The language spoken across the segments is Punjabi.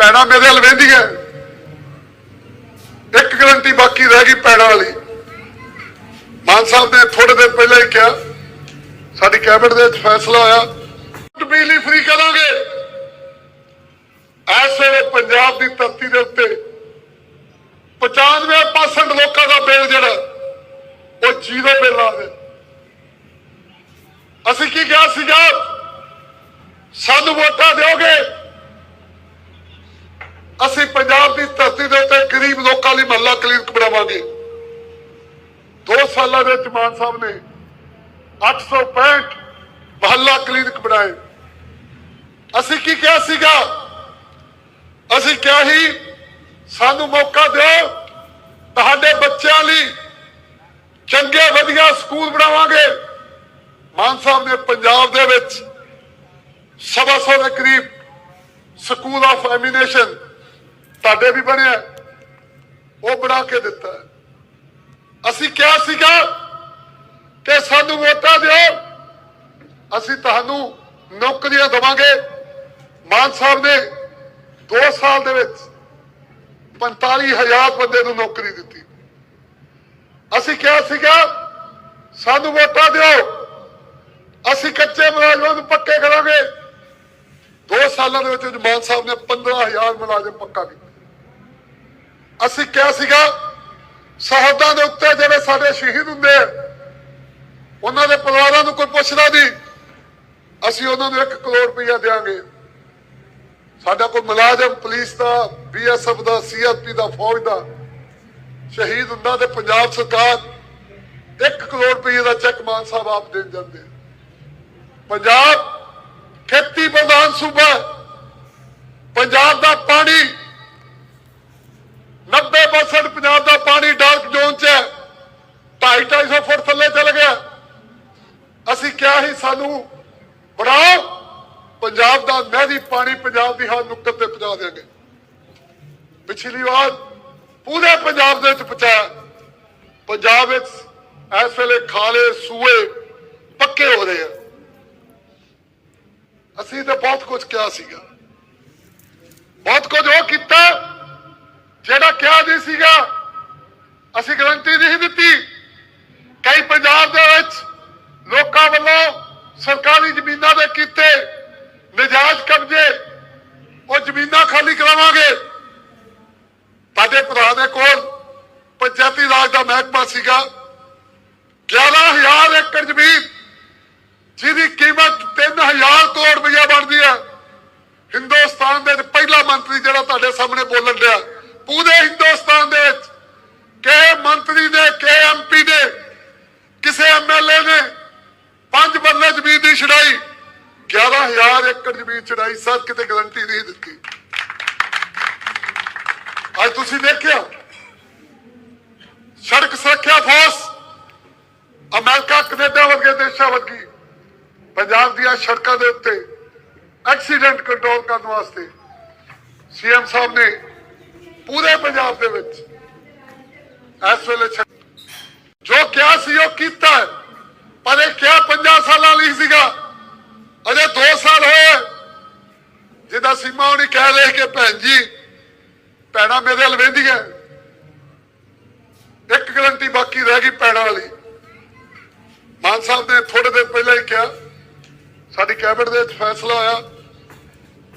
ਪੈਣਾ ਮੇਰੇ ਹਲ ਵੇਂਦੀਆਂ। ਇੱਕ ਗਰੰਟੀ ਬਾਕੀ ਰਹਿ ਗਈ ਪੈਣਾ ਵਾਲੀ। ਮਾਨ ਸਾਹਿਬ ਨੇ ਥੋੜੇ ਦਿਨ ਪਹਿਲਾਂ ਹੀ ਕਿਹਾ, ਸਾਡੀ ਕੈਬਨਿਟ ਦੇ ਵਿੱਚ ਫੈਸਲਾ ਹੋਇਆ ਬਿਜਲੀ ਫ੍ਰੀ ਕਰਾਂਗੇ। ਇਸ ਵੇਲੇ ਪੰਜਾਬ ਦੀ ਧਰਤੀ ਦੇ ਉੱਤੇ 95% ਲੋਕਾਂ ਦਾ ਬਿੱਲ ਜਿਹੜਾ, ਉਹ ਜ਼ੀਰੋ ਬਿੱਲ ਆ ਰਿਹਾ ਅਸੀਂ ਕੀ ਕਿਹਾ ਸੀਗਾ? ਸਾਨੂੰ ਵੋਟਾਂ ਦਿਓਗੇ। ਅਸੀਂ ਪੰਜਾਬ ਦੀ ਧਰਤੀ ਦੇ ਉੱਤੇ ਗਰੀਬ ਲੋਕਾਂ ਲਈ ਮਹੱਲਾ ਕਲੀਨਿਕ ਬਣਾਵਾਂਗੇ। ਦੋ ਸਾਲਾਂ ਦੇ ਵਿੱਚ ਮਾਨ ਸਾਹਿਬ ਨੇ 865 ਮਹੱਲਾ ਕਲੀਨਿਕ ਬਣਾਏ। ਅਸੀਂ ਕੀ ਕਿਹਾ ਸੀਗਾ? ਅਸੀਂ ਕਿਹਾ ਹੀ ਸਾਨੂੰ ਮੌਕਾ ਦਿਓ, ਤੁਹਾਡੇ ਬੱਚਿਆਂ ਲਈ ਚੰਗੇ ਵਧੀਆ ਸਕੂਲ ਬਣਾਵਾਂਗੇ। ਮਾਨ ਸਾਹਿਬ ਨੇ ਪੰਜਾਬ ਦੇ ਵਿੱਚ ਸਵਾ ਸੌ ਦੇ ਕਰੀਬ ਸਕੂਲ ਆਫ ਐਮੀਨੇਸ਼ਨ ਤੁਹਾਡੇ ਵੀ ਬਣਿਆ ਉਹ ਬਣਾ ਕੇ ਦਿੱਤਾ ਅਸੀਂ ਕਿਹਾ ਸੀਗਾ ਕਿ ਸਾਨੂੰ ਵੋਟਾਂ ਦਿਓ। ਅਸੀਂ ਤੁਹਾਨੂੰ ਨੌਕਰੀਆਂ ਦੇਵਾਂਗੇ। ਮਾਨ ਸਾਹਿਬ ਨੇ 2 ਸਾਲ ਦੇ ਵਿੱਚ 45000 ਬੰਦੇ ਨੂੰ ਨੌਕਰੀ ਦਿੱਤੀ। ਅਸੀਂ ਕਿਹਾ ਸੀਗਾ, ਸਾਨੂੰ ਵੋਟਾਂ ਦਿਓ। ਅਸੀਂ ਕੱਚੇ ਮੁਲਾਜ਼ਮਾਂ ਨੂੰ ਪੱਕੇ ਕਰਾਂਗੇ। 2 ਸਾਲਾਂ ਦੇ ਵਿੱਚ ਮਾਨ ਸਾਹਿਬ ਨੇ 15000 ਮੁਲਾਜ਼ਮ ਪੱਕਾ ਕੀਤਾ। ਅਸੀਂ ਕਿਹਾ ਸੀਗਾ ਸਰਹੱਦਾਂ ਦੇ ਉੱਤੇ ਜਿਹੜੇ ਸਾਡੇ ਸ਼ਹੀਦ ਹੁੰਦੇ ਉਹਨਾਂ ਦੇ ਪਰਿਵਾਰਾਂ ਨੂੰ ਕੋਈ ਪੁੱਛਦਾ ਨਹੀਂ। ਅਸੀਂ ਉਹਨਾਂ ਨੂੰ 1 ਕਰੋੜ ਰੁਪਇਆ ਦੇਵਾਂਗੇ ਸਾਡਾ ਕੋਈ ਮੁਲਾਜ਼ਮ, ਪੁਲਿਸ ਦਾ, ਬੀਐਸਐਫ ਦਾ ਸੀਆਰਪੀ ਦਾ, ਫੌਜ ਦਾ ਸ਼ਹੀਦ ਹੁੰਦਾ ਤੇ ਪੰਜਾਬ ਸਰਕਾਰ 1 ਕਰੋੜ ਰੁਪਏ ਦਾ ਚੈੱਕ ਮਾਨ ਸਾਹਿਬ ਆਪ ਦੇਣ ਜਾਂਦੇ ਪੰਜਾਬ ਖੇਤੀ ਪ੍ਰਧਾਨ ਸੂਬਾ ਪੰਜਾਬ ਦਾ ਪਾਣੀ 90% ਪੰਜਾਬ ਦਾ ਪਾਣੀ ਡਾਰਕ ਜ਼ੋਨ 'ਚ ਹੈ 250 ਫੁੱਟ ਥੱਲੇ ਚਲ ਗਿਆ। ਅਸੀਂ ਕਿਹਾ ਸੀ, ਸਾਨੂੰ ਬਣਾਓ। ਪੰਜਾਬ ਦਾ ਨਹਿਰੀ ਪਾਣੀ ਪੰਜਾਬ ਦੀ ਹਰ ਨੁੱਕਰ ਤੇ ਪਹੁੰਚਾ ਦੇਵਾਂਗੇ ਪਿਛਲੀ ਵਾਰ ਪੂਰੇ ਪੰਜਾਬ ਦੇ ਵਿੱਚ ਪਹੁੰਚਾਇਆ। ਪੰਜਾਬ ਵਿੱਚ ਇਸ ਵੇਲੇ ਖਾਲੇ ਸੂਏ ਪੱਕੇ ਹੋ ਰਹੇ ਆ। ਅਸੀਂ ਤਾਂ ਬਹੁਤ ਕੁਝ ਕਿਹਾ ਸੀਗਾ। ਬਹੁਤ ਕੁਝ ਉਹ ਕੀਤਾ ਜਿਹੜਾ ਕਿਹਾ ਨਹੀਂ ਸੀਗਾ। ਅਸੀਂ ਗਰੰਟੀ ਨਹੀਂ ਦਿੱਤੀ। ਕਈ ਪੰਜਾਬ ਦੇ ਵਿੱਚ ਲੋਕਾਂ ਵੱਲੋਂ ਸਰਕਾਰੀ ਜ਼ਮੀਨਾਂ ਦੇ ਕੀਤੇ ਨਜਾਇਜ਼ ਕਬਜ਼ੇ, ਉਹ ਜ਼ਮੀਨਾਂ ਖਾਲੀ ਕਰਾਵਾਂਗੇ। ਤੁਹਾਡੇ ਭਰਾ ਦੇ ਕੋਲ ਪੰਚਾਇਤੀ ਰਾਜ ਦਾ ਮਹਿਕਮਾ ਸੀਗਾ। 11000 ਏਕੜ ਜ਼ਮੀਨ, ਜਿਹਦੀ ਕੀਮਤ 3000 ਕਰੋੜ ਰੁਪਇਆ ਬਣਦੀ ਹੈ। ਹਿੰਦੁਸਤਾਨ ਦੇ ਪਹਿਲਾ ਮੰਤਰੀ ਜਿਹੜਾ ਤੁਹਾਡੇ ਸਾਹਮਣੇ ਬੋਲਣ ਡਿਆ। ਪੂਰੇ ਹਿੰਦੁਸਤਾਨ ਦੇ ਵਿੱਚ ਕਿ ਮੰਤਰੀ ਨੇ ਕਿ ਐਮਪੀ ਨੇ ਕਿਸੇ ਐਮਐਲਏ ਨੇ ਪੰਜ ਬੱਲੇ ਜ਼ਮੀਨ ਦੀ ਛੜਾਈ 11000 ਏਕੜ ਜ਼ਮੀਨ ਛੜਾਈ ਸਰ, ਕਿਤੇ ਗਰੰਟੀ ਨਹੀਂ ਦਿੱਤੀ। ਅੱਜ ਤੁਸੀਂ ਦੇਖਿਆ, ਸੜਕ ਸੁਰੱਖਿਆ ਫੋਰਸ ਅਮਰੀਕਾ, ਕੈਨੇਡਾ ਵਰਗੇ ਦੇਸ਼ਾਂ ਵਰਗੀ ਪੰਜਾਬ ਦੀਆਂ ਸੜਕਾਂ ਦੇ ਉੱਤੇ ਐਕਸੀਡੈਂਟ ਕੰਟਰੋਲ ਕਰਨ ਵਾਸਤੇ ਸੀਐਮ ਸਾਹਿਬ ਨੇ ਪੂਰੇ ਪੰਜਾਬ ਦੇ ਵਿੱਚ ਇਸ ਵੇਲੇ ਜੋ ਕਿਹਾ ਸੀ ਉਹ ਕੀਤਾ ਪਰ ਇਹ ਕਿਹਾ 50 ਸਾਲਾਂ ਲਈ ਸੀਗਾ। ਅਜੇ 2 ਸਾਲ ਹੋਏ ਜਿਹਦਾ ਸੀਮਾ ਉਹਨੇ ਕਹਿ ਰਹੇ ਕਿ, ਭੈਣ ਜੀ ਪੈਣਾ ਮੇਰੇ ਹਲ ਵੇਂਦੀਆਂ ਇੱਕ ਗਰੰਟੀ ਬਾਕੀ ਰਹਿ ਗਈ ਪੈਣਾ ਵਾਲੀ। ਮਾਨ ਸਾਹਿਬ ਨੇ ਥੋੜੇ ਦਿਨ ਪਹਿਲਾਂ ਹੀ ਕਿਹਾ, ਸਾਡੀ ਕੈਬਨਿਟ ਦੇ ਵਿੱਚ ਫੈਸਲਾ ਹੋਇਆ।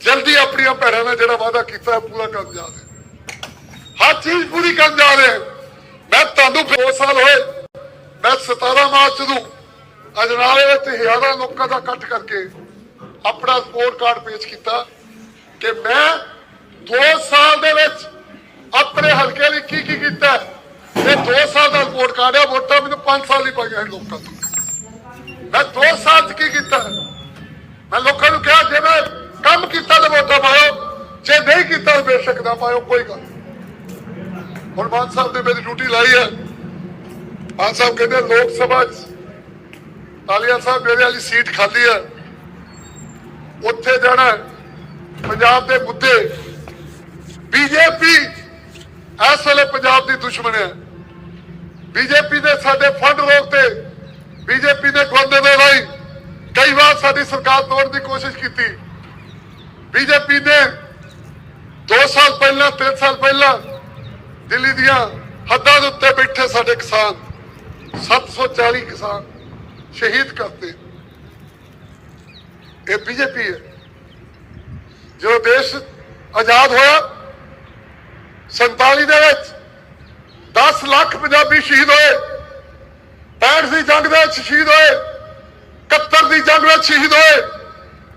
ਜਲਦੀ ਆਪਣੀਆਂ ਭੈਣਾਂ ਨਾਲ ਜਿਹੜਾ ਵਾਅਦਾ ਕੀਤਾ, ਪੂਰਾ ਕਰਨ ਜਾ ਰਹੇ ਹਰ ਚੀਜ਼ ਪੂਰੀ ਕਰਨ ਜਾ ਰਹੇ ਮੈਂ ਤੁਹਾਨੂੰ 2 ਸਾਲ ਹੋਏ, ਮੈਂ 17 ਮਾਰਚ ਨੂੰ ਅਜਨਾਲੇ ਵਿੱਚ ਹਜ਼ਾਰਾਂ ਲੋਕਾਂ ਦਾ ਇਕੱਠ ਕਰਕੇ ਆਪਣਾ ਸਪੋਰਟ ਕਾਰਡ ਪੇਸ਼ ਕੀਤਾ ਕਿ ਮੈਂ 2 ਸਾਲ ਦੇ ਵਿੱਚ ਆਪਣੇ ਹਲਕੇ ਲਈ ਕੀ ਕੀ ਕੀਤਾ ਹੈ। ਇਹ 2 ਸਾਲ ਦਾ ਰਿਪੋਰਟ ਕਾਰਡ ਆ, ਵੋਟਾਂ ਮੈਨੂੰ 5 ਸਾਲ ਹੀ ਪਾਈਆਂ ਸੀ ਲੋਕਾਂ ਤੋਂ ਮੈਂ 2 ਸਾਲ ਚ ਕੀ ਕੀਤਾ ਮੈਂ ਲੋਕਾਂ ਨੂੰ ਕਿਹਾ, ਜੇ ਮੈਂ ਕੰਮ ਕੀਤਾ ਤਾਂ ਵੋਟਾਂ ਪਾਇਓ, ਜੇ ਨਹੀਂ ਕੀਤਾ ਤਾਂ ਬੇਸ਼ੱਕ ਨਾ ਪਾਇਓ, ਕੋਈ ਗੱਲ ਨਹੀਂ। ਹੁਣ ਮਾਨ ਸਾਹਿਬ ਨੇ ਮੇਰੀ ਡਿਊਟੀ ਲਾਈ ਹੈ। ਮਾਨ ਸਾਹਿਬ ਕਹਿੰਦੇ ਲੋਕ ਸਭਾ ਚ ਤਾਲੀਆ ਸਾਹਿਬ ਮੇਰੇ ਵਾਲੀ ਸੀਟ ਖਾਲੀ ਹੈ। ਉੱਥੇ ਜਾਣਾ ਪੰਜਾਬ ਦੇ ਮੁੱਦੇ। ਬੀਜੇਪੀ ਇਸ ਵੇਲੇ ਪੰਜਾਬ ਦੀ ਦੁਸ਼ਮਣ ਹੈ। ਬੀਜੇਪੀ ਨੇ ਸਾਡੇ ਫੰਡ ਰੋਕਤੇ ਬੀਜੇਪੀ ਦੇ ਗੋਂਦੇ ਦੇ ਰਾਈ ਕਈ ਵਾਰ ਸਾਡੀ ਸਰਕਾਰ ਤੋੜਨ ਦੀ ਕੋਸ਼ਿਸ਼ ਕੀਤੀ। ਬੀਜੇਪੀ ਨੇ 2 ਸਾਲ ਪਹਿਲਾਂ 3 ਸਾਲ ਪਹਿਲਾਂ ਦਿੱਲੀ ਦੀਆਂ ਹੱਦਾਂ ਦੇ ਉੱਤੇ ਬੈਠੇ ਸਾਡੇ ਕਿਸਾਨ 740 ਕਿਸਾਨ ਸ਼ਹੀਦ ਕਰਤੇ। ਇਹ ਬੀਜੇਪੀ ਹੈ। ਜਦੋਂ ਦੇਸ਼ ਆਜ਼ਾਦ ਹੋਇਆ 47 ਦੇ ਵਿੱਚ 10 ਲੱਖ ਪੰਜਾਬੀ ਸ਼ਹੀਦ ਹੋਏ 65 ਦੀ ਜੰਗ ਦੇ ਵਿੱਚ ਸ਼ਹੀਦ ਹੋਏ 71 ਦੀ ਜੰਗ ਵਿੱਚ ਸ਼ਹੀਦ ਹੋਏ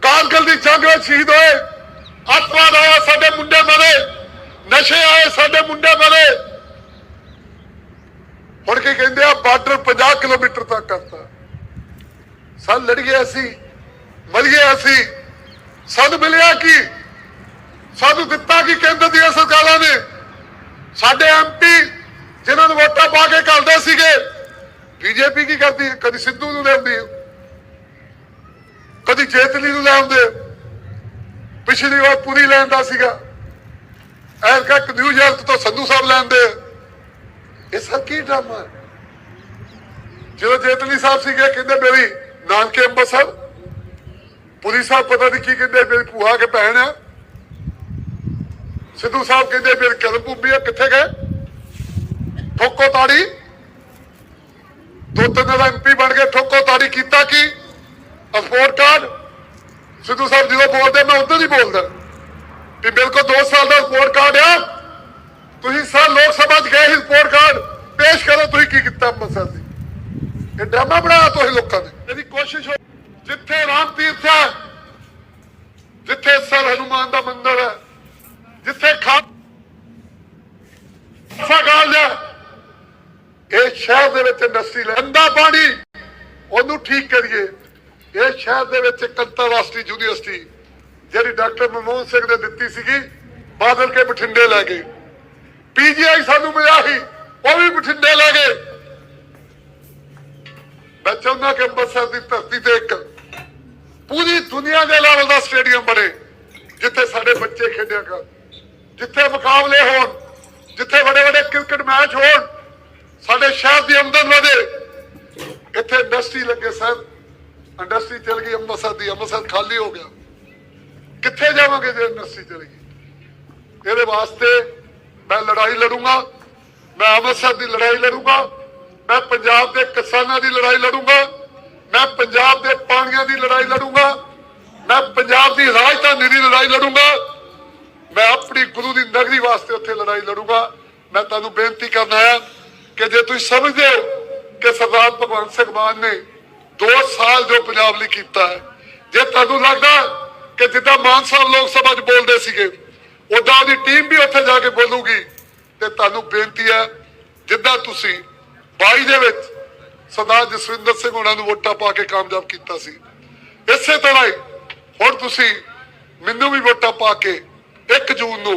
ਕਾਰਗਿਲ ਦੀ ਜੰਗ ਵਿੱਚ ਸ਼ਹੀਦ ਹੋਏ, ਅੱਤਵਾਦ ਆਇਆ ਸਾਡੇ ਮੁੰਡੇ ਮਰੇ। ਨਸ਼ੇ ਆਏ ਸਾਡੇ ਮੁੰਡੇ ਮਰੇ ਹੁਣ ਕੀ ਕਹਿੰਦੇ ਆ, ਬਾਰਡਰ 50 ਕਿਲੋਮੀਟਰ ਤੱਕ ਕਰਤਾ। ਸਨ ਲੜ ਗਏ ਅਸੀਂ ਮਰ ਗਏ ਅਸੀਂ ਸਾਨੂੰ ਮਿਲਿਆ ਕੀ? ਸਾਨੂੰ ਦਿੱਤਾ ਕੀ ਕੇਂਦਰ ਦੀਆਂ ਸਰਕਾਰਾਂ ਨੇ? ਸਾਡੇ ਐਮਪੀ ਜਿਨ੍ਹਾਂ ਨੂੰ ਵੋਟਾਂ ਪਾ ਕੇ ਕਰਦੇ ਸੀਗੇ ਬੀਜੇਪੀ ਕੀ ਕਰਦੀ ਹੈ? ਕਦੀ ਸਿੱਧੂ ਨੂੰ ਲਿਆਉਂਦੀ ਕਦੀ ਜੇਤਲੀ ਨੂੰ ਲਿਆਉਂਦੇ ਪਿਛਲੀ ਵਾਰ ਪੂਰੀ ਲੈਂਦਾ ਸੀਗਾ। ਐਰਕਾ ਨਿਊਯਾਰਕ ਤੋਂ ਸੰਧੂ ਸਾਹਿਬ ਲੈਂਦੇ ਇਹ ਸਭ ਕੀ ਡਰਾਮਾ ਜਦੋਂ ਜੇਤਲੀ ਸਾਹਿਬ ਸੀਗੇ, ਕਹਿੰਦੇ ਮੇਰੀ ਨਾਨਕੇ ਅੰਮ੍ਰਿਤਸਰ ਪੁਲਿਸ ਸਾਹਿਬ ਪਤਾ ਨਹੀਂ ਕੀ ਕਹਿੰਦੇ, ਮੇਰੀ ਭੂਆ ਕੇ ਭੈਣ ਆ। ਸਿੱਧੂ ਸਾਹਿਬ ਕਹਿੰਦੇ ਮੇਰੀ ਕਰਮ ਭੂਮੀ ਆ, ਕਿੱਥੇ ਗਏ? ਠੋਕੋ ਤਾੜੀ। ਦੋ ਤਿੰਨ ਦਾ ਐਮਪੀ ਬਣ ਕੇ ਠੋਕੋ ਤਾੜੀ ਕੀਤਾ ਕੀ? ਪਾਸਪੋਰਟ ਕਾਰਡ ਸਿੱਧੂ ਸਾਹਿਬ ਜਦੋਂ ਬੋਲਦੇ, ਮੈਂ ਉਦੋਂ ਹੀ ਬੋਲਦਾ। ਵੀ ਮੇਰੇ ਕੋਲ 2 ਸਾਲ ਦਾ ਰਿਪੋਰਟ ਕਾਰਡ ਆ। ਤੁਸੀਂ ਸਰ ਲੋਕ ਸਭਾ ਚ ਗਏ ਸੀ ਸਪੋਰਟ ਕਾਰਡ ਪੇਸ਼ ਕਰੋ, ਤੁਸੀਂ ਕੀ ਕੀਤਾ ਅੰਮ੍ਰਿਤਸਰ ਦੀ? ਇਹ ਡਰਾਮਾ ਬਣਾਇਆ ਤੁਸੀਂ ਲੋਕਾਂ ਨੇ। ਇਹਦੀ ਕੋਸ਼ਿਸ਼ ਹੋ ਜਿੱਥੇ ਰਾਮ ਤੀਰਥ ਹੈ, ਜਿੱਥੇ ਸਰ ਹਨੂਮਾਨ ਦਾ ਮੰਦਿਰ ਹੈ, ਜਿੱਥੇ ਖਾਲਸਾ ਕਾਲਜ ਹੈ, ਇਹ ਸ਼ਹਿਰ ਦੇ ਵਿੱਚ ਇੰਡਸਟਰੀ ਲੈਂਦਾ ਪਾਣੀ, ਉਹਨੂੰ ਠੀਕ ਕਰੀਏ। ਇਹ ਸ਼ਹਿਰ ਦੇ ਵਿੱਚ ਇੱਕ ਅੰਤਰਰਾਸ਼ਟਰੀ ਯੂਨੀਵਰਸਿਟੀ ਜਿਹੜੀ ਡਾਕਟਰ ਮਨਮੋਹਨ ਸਿੰਘ ਨੇ ਦਿੱਤੀ ਸੀਗੀ, ਬਾਦਲ ਕੇ ਬਠਿੰਡੇ ਲੈ ਗਏ। ਪੀਜੀਆਈ ਸਾਨੂੰ ਮਿਲਿਆ ਸੀ, ਉਹ ਵੀ ਬਠਿੰਡੇ ਲੈ ਗਏ। ਮੈਂ ਚਾਹੁੰਦਾ ਕਿ ਅੰਮ੍ਰਿਤਸਰ ਦੀ ਧਰਤੀ ਤੇ ਇੱਕ ਪੂਰੀ ਦੁਨੀਆ ਦੇ ਲੈਵਲ ਦਾ ਸਟੇਡੀਅਮ ਬਣੇ, ਜਿੱਥੇ ਸਾਡੇ ਬੱਚੇ ਖੇਡਿਆ ਕਰਨ ਜਿੱਥੇ ਮੁਕਾਬਲੇ ਹੋਣ, ਜਿੱਥੇ ਵੱਡੇ ਵੱਡੇ ਕ੍ਰਿਕਟ ਮੈਚ ਹੋਣ, ਸਾਡੇ ਸ਼ਹਿਰ ਦੀ ਆਮਦਨ ਵਧੇ। ਇੱਥੇ ਇੰਡਸਟਰੀ ਲੱਗੇ ਸਰ ਇੰਡਸਟਰੀ ਚੱਲ ਗਈ, ਅੰਮ੍ਰਿਤਸਰ ਦੀ, ਅੰਮ੍ਰਿਤਸਰ ਖਾਲੀ ਹੋ ਗਿਆ। ਕਿੱਥੇ ਜਾਵਾਂਗੇ ਜੇ ਇੰਡਸਟਰੀ ਚਲ ਗਈ? ਇਹਦੇ ਵਾਸਤੇ ਮੈਂ ਲੜਾਈ ਲੜੂੰਗਾ, ਮੈਂ ਅੰਮ੍ਰਿਤਸਰ ਦੀ ਲੜਾਈ ਲੜੂੰਗਾ, ਮੈਂ ਪੰਜਾਬ ਦੇ ਕਿਸਾਨਾਂ ਦੀ ਲੜਾਈ ਲੜੂੰਗਾ, ਮੈਂ ਪੰਜਾਬ ਦੇ ਪਾਣੀਆਂ ਦੀ ਲੜਾਈ ਲੜੂੰਗਾ, ਮੈਂ ਪੰਜਾਬ ਦੀ ਰਾਜਧਾਨੀ ਦੀ ਲੜਾਈ ਲੜੂੰਗਾ, ਮੈਂ ਆਪਣੀ ਗੁਰੂ ਦੀ ਨਗਰੀ ਵਾਸਤੇ ਉੱਥੇ ਲੜਾਈ ਲੜੂੰਗਾ। ਮੈਂ ਤੁਹਾਨੂੰ ਬੇਨਤੀ ਕਰਨਾ ਹੈ ਕਿ ਜੇ ਤੁਸੀਂ ਸਮਝਦੇ ਹੋ ਕਿ ਸਰਦਾਰ ਭਗਵੰਤ ਸਿੰਘ ਮਾਨ ਨੇ 2 ਸਾਲ ਜੋ ਪੰਜਾਬ ਲਈ ਕੀਤਾ ਹੈ, ਜੇ ਤੁਹਾਨੂੰ ਲੱਗਦਾ ਕਿ ਜਿੱਦਾਂ ਮਾਨ ਸਾਹਿਬ ਲੋਕ ਸਭਾ 'ਚ ਬੋਲਦੇ ਸੀਗੇ ਉਦਾਂ ਉਹਦੀ ਟੀਮ ਵੀ ਉੱਥੇ ਜਾ ਕੇ ਬੋਲੂਗੀ। ਤੇ ਤੁਹਾਨੂੰ ਬੇਨਤੀ ਹੈ, ਜਿੱਦਾਂ ਤੁਸੀਂ 22 ਦੇ ਵਿੱਚ ਸਰਦਾਰ ਜਸਵਿੰਦਰ ਸਿੰਘ ਉਹਨਾਂ ਨੂੰ ਵੋਟਾਂ ਪਾ ਕੇ ਕਾਮਯਾਬ ਕੀਤਾ ਸੀ, ਇਸੇ ਤਰ੍ਹਾਂ ਹੀ ਹੁਣ ਤੁਸੀਂ ਮੈਨੂੰ ਵੀ ਵੋਟਾਂ ਪਾ ਕੇ 1 ਜੂਨ ਨੂੰ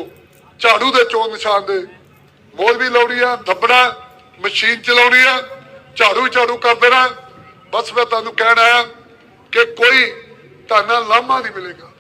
ਝਾੜੂ ਦੇ ਚੋਣ ਨਿਸ਼ਾਨ ਦੇ ਮੋਲ ਵੀ ਲਾਉਣੀ ਆ ਦੱਬਣਾ ਮਸ਼ੀਨ ਚਲਾਉਣੀ ਆ, ਝਾੜੂ ਹੀ ਝਾੜੂ ਕਰ ਦੇਣਾ। ਬਸ ਮੈਂ ਤੁਹਾਨੂੰ ਕਹਿਣਾ ਆ ਕਿ ਕੋਈ ਤੁਹਾਨੂੰ ਲਾਮਾ ਨਹੀਂ ਮਿਲੇਗਾ।